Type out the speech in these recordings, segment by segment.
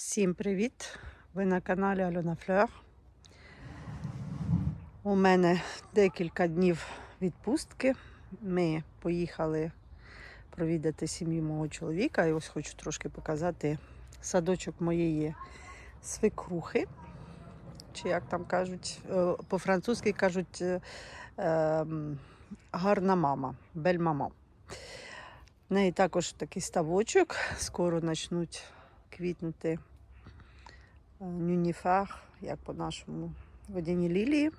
Всім привіт! Ви на каналі Альона Флер. У мене декілька днів відпустки. Ми поїхали провідати сім'ю мого чоловіка. І ось хочу трошки показати садочок моєї свекрухи. Чи як там кажуть, е, по-французьки кажуть е, ем, гарна мама, бель-мама. В неї також такий ставочок, скоро почнуть квітнути нюніфер, як по-нашому водяні лілії.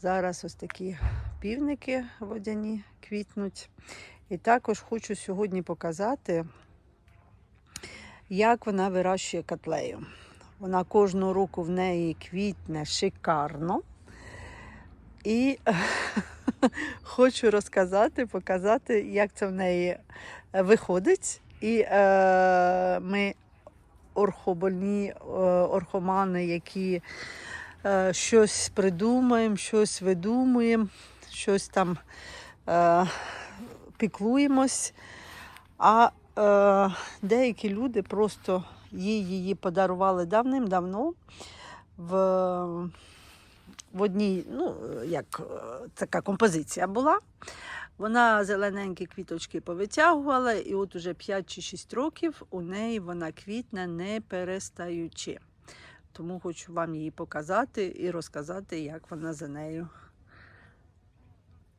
Зараз ось такі півники водяні квітнуть. І також хочу сьогодні показати, як вона вирощує котлею. Вона кожного року в неї квітне шикарно. І хочу розказати, показати, як це в неї виходить. І е, ми орхобольні е, орхомани, які е, щось придумаємо, щось видумуємо, щось там е, піклуємось. А деякі люди просто їй її подарували давним-давно в, в одній, ну, як така композиція була. Вона зелененькі квіточки повитягувала, і от уже 5 чи 6 років у неї вона квітне не перестаючи. Тому хочу вам її показати і розказати, як вона за нею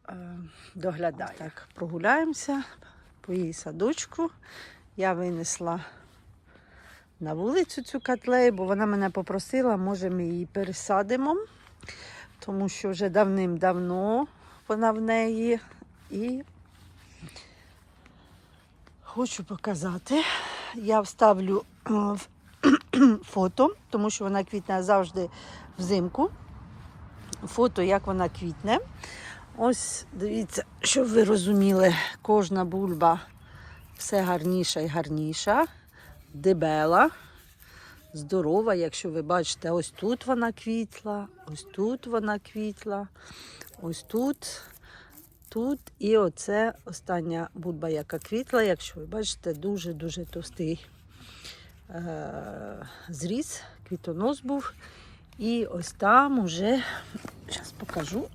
е, доглядає. Так, прогуляємося по її садочку. Я винесла на вулицю цю котлею, бо вона мене попросила, може ми її пересадимо, тому що вже давним-давно вона в неї. І хочу показати. Я вставлю е, фото, тому що вона квітне завжди взимку. Фото, як вона квітне. Ось дивіться, щоб ви розуміли, кожна бульба все гарніша і гарніша, дебела, здорова. Якщо ви бачите, ось тут вона квітла, ось тут вона квітла, ось тут тут. І оце остання бульба, яка квітла, якщо ви бачите, дуже-дуже товстий е- зріз, квітонос був. І ось там уже, зараз покажу,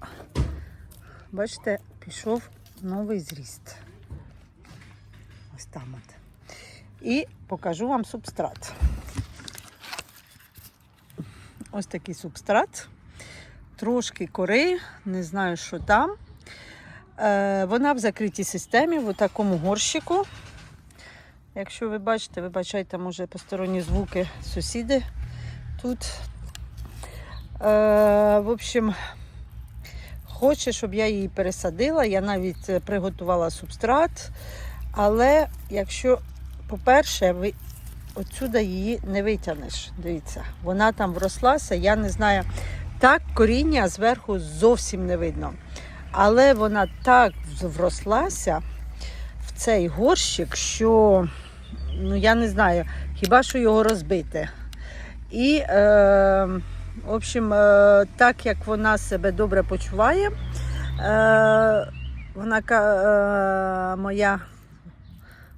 бачите, пішов новий зріст. Ось там от. І покажу вам субстрат. Ось такий субстрат. Трошки кори, не знаю, що там. Е, Вона в закритій системі, в такому горщику. Якщо ви бачите, вибачайте, може посторонні звуки сусіди тут. Е, В общем, хоче, щоб я її пересадила. Я навіть е, приготувала субстрат. Але якщо, по-перше, ви отсюди її не витягнеш. Дивіться, вона там врослася, я не знаю. Так, коріння зверху зовсім не видно. Але вона так врослася в цей горщик, що ну я не знаю, хіба що його розбити. І, е, в общем, е, так як вона себе добре почуває, е, вона е, моя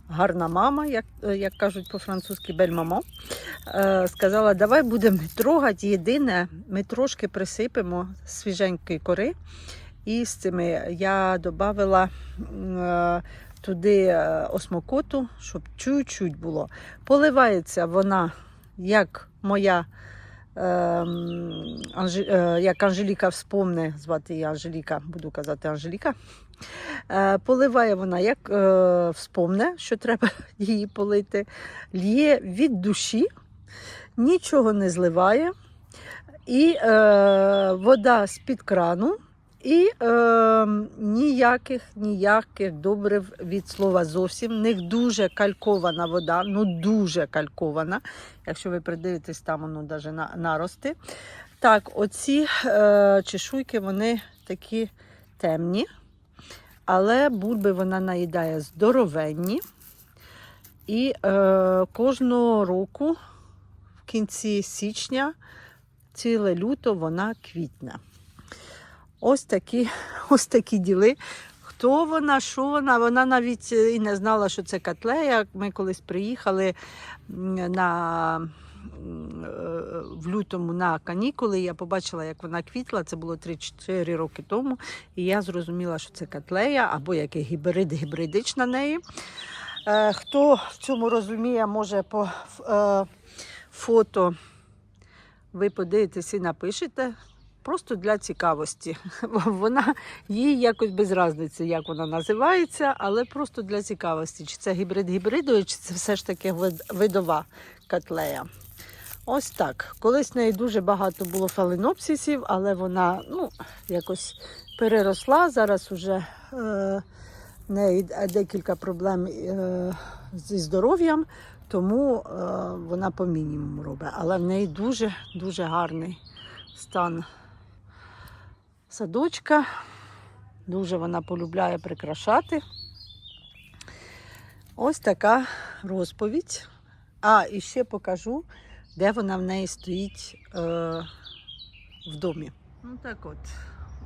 гарна мама, як, як кажуть по-французьки бельмамо, е, сказала, давай будемо трогати. Єдине, ми трошки присипемо свіженької кори. І цими я додала е, туди е, осмокоту, щоб чуть-чуть було. Поливається вона, як моя, е, Анжі, е, як Анжеліка вспомне, звати її Анжеліка, буду казати Анжеліка. Поливає вона, як вспомне, що треба її полити. Лє від душі, нічого не зливає. І вода з-під крану. І е, ніяких ніяких добрив від слова зовсім. В них дуже калькована вода, ну дуже калькована. Якщо ви придивитесь, там воно навіть на, нарости. Так, оці е, чешуйки вони такі темні, але бульби вона наїдає здоровенні. І е, кожного року, в кінці січня, ціле люто вона квітне. Ось такі, ось такі діли. Хто вона, що вона. Вона навіть е, і не знала, що це котлея. Ми колись приїхали на, е, в лютому на канікули. Я побачила, як вона квітла. Це було 3-4 роки тому. І я зрозуміла, що це котлея або який гібрид, гібридич на неї. Е, Хто в цьому розуміє, може по фото ви подивитесь і напишете. Просто для цікавості. Вона їй якось без різниці, як вона називається, але просто для цікавості. Чи це гібрид гібридою, чи це все ж таки видова котлея. Ось так. Колись в неї дуже багато було фаленопсисів, але вона ну, якось переросла. Зараз вже е, неї декілька проблем е, зі здоров'ям, тому е, вона по мінімуму робить. Але в неї дуже дуже гарний стан садочка. Дуже вона полюбляє прикрашати. Ось така розповідь. А, і ще покажу, де вона в неї стоїть е, в домі. Ну так от,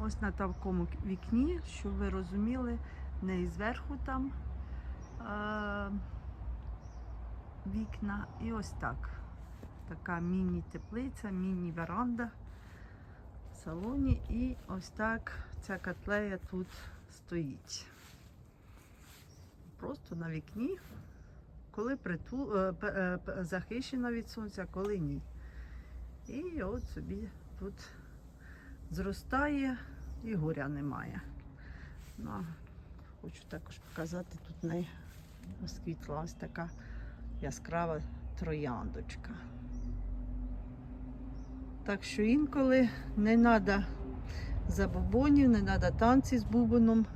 ось на такому вікні, щоб ви розуміли, в неї зверху там е, вікна. І ось так. Така міні-теплиця, міні-веранда салоні. І ось так ця котлея тут стоїть. Просто на вікні, коли приту, е, е, захищена від сонця, коли ні. І от собі тут зростає і горя немає. Ну, хочу також показати, тут в неї розквітла ось така яскрава трояндочка. Так що інколи не треба забобонів, не треба танці з бубоном.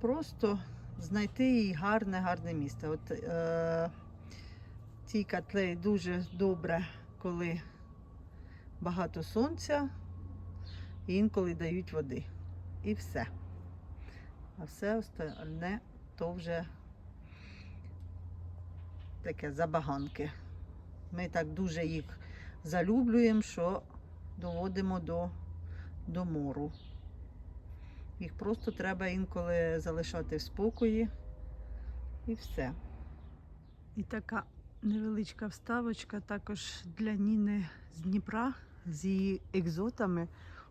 Просто знайти їй гарне, гарне місце. От е, цій котлеї дуже добре, коли багато сонця, і інколи дають води. І все. А все остальне то вже таке забаганки. Ми так дуже їх залюблюємо, що доводимо до, до мору. Їх просто треба інколи залишати в спокої і все. І така невеличка вставочка також для Ніни з Дніпра з її екзотами.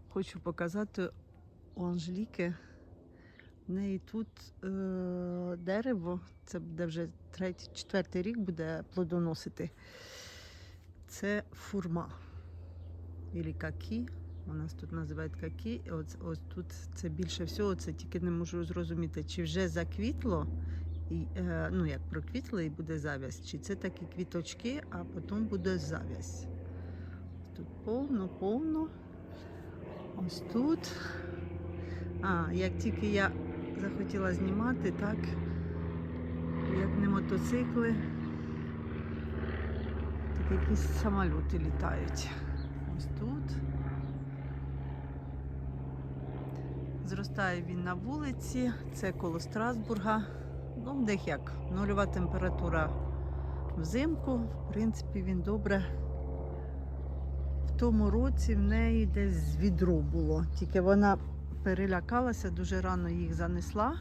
Хочу показати у Анжеліки. В неї тут е, дерево, це буде вже третій, четвертий рік буде плодоносити. Це фурма. Ілі какі. У нас тут називають какі. Ось, ось тут це більше всього, це тільки не можу зрозуміти, чи вже заквітло, і, е, ну як проквітло і буде зав'язь, чи це такі квіточки, а потім буде зав'язь. Тут повно, повно. Ось тут. А, як тільки я захотіла знімати, так, як не мотоцикли, так якісь самоліти літають. Ось тут. Зростає він на вулиці, це коло Страсбурга. Ну, них як нульова температура взимку. В принципі, він добре. В тому році в неї десь з відро було. Тільки вона перелякалася, дуже рано їх занесла,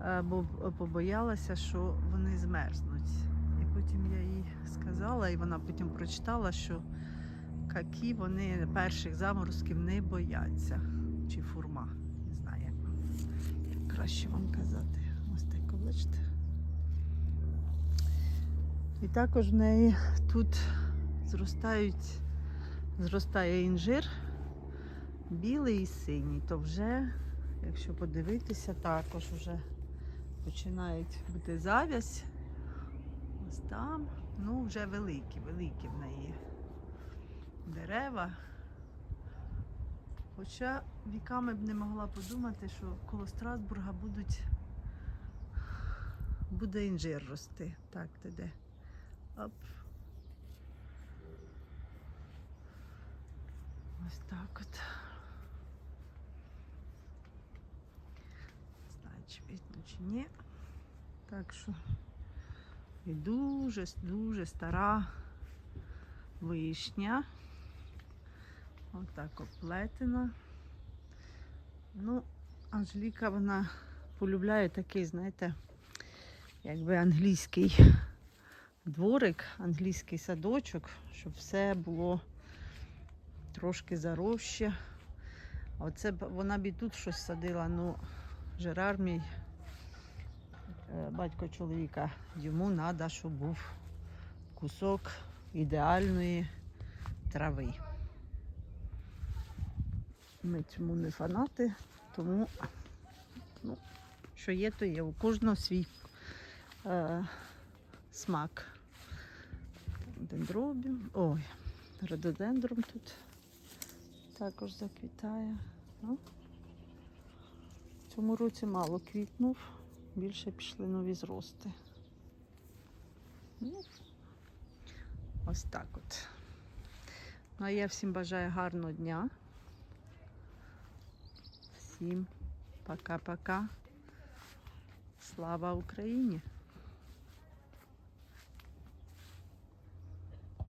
е, бо побоялася, що вони змерзнуть. Потім я їй сказала, і вона потім прочитала, що какі вони перших заморозків не бояться. Чи фурма. Не знаю, як краще вам казати. Ось так, бачите. І також в неї тут зростають, зростає інжир білий і синій. То вже, якщо подивитися, також вже починають бути зав'язь. Там. Ну, вже великі, великі в неї дерева. Хоча віками б не могла подумати, що коло Страсбурга будуть буде інжир рости. Так, ти де? Оп. Ось так от. Чи видно, чи ні. Так що і дуже, дуже стара вишня. Отак оплетена. Ну, Анжеліка, вона полюбляє такий, знаєте, якби англійський дворик, англійський садочок, щоб все було трошки заросше. А Оце вона б і тут щось садила, ну Жерар мій батько чоловіка, йому треба, щоб був кусок ідеальної трави. Ми цьому не фанати, тому ну, що є, то є. У кожного свій е, смак. Дендробіум. Ой, рододендром тут також заквітає. Ну, цьому році мало квітнув, більше пішли нові зрости. Ну, ось так от. Ну, а я всім бажаю гарного дня. Всім пока-пока. Слава Україні!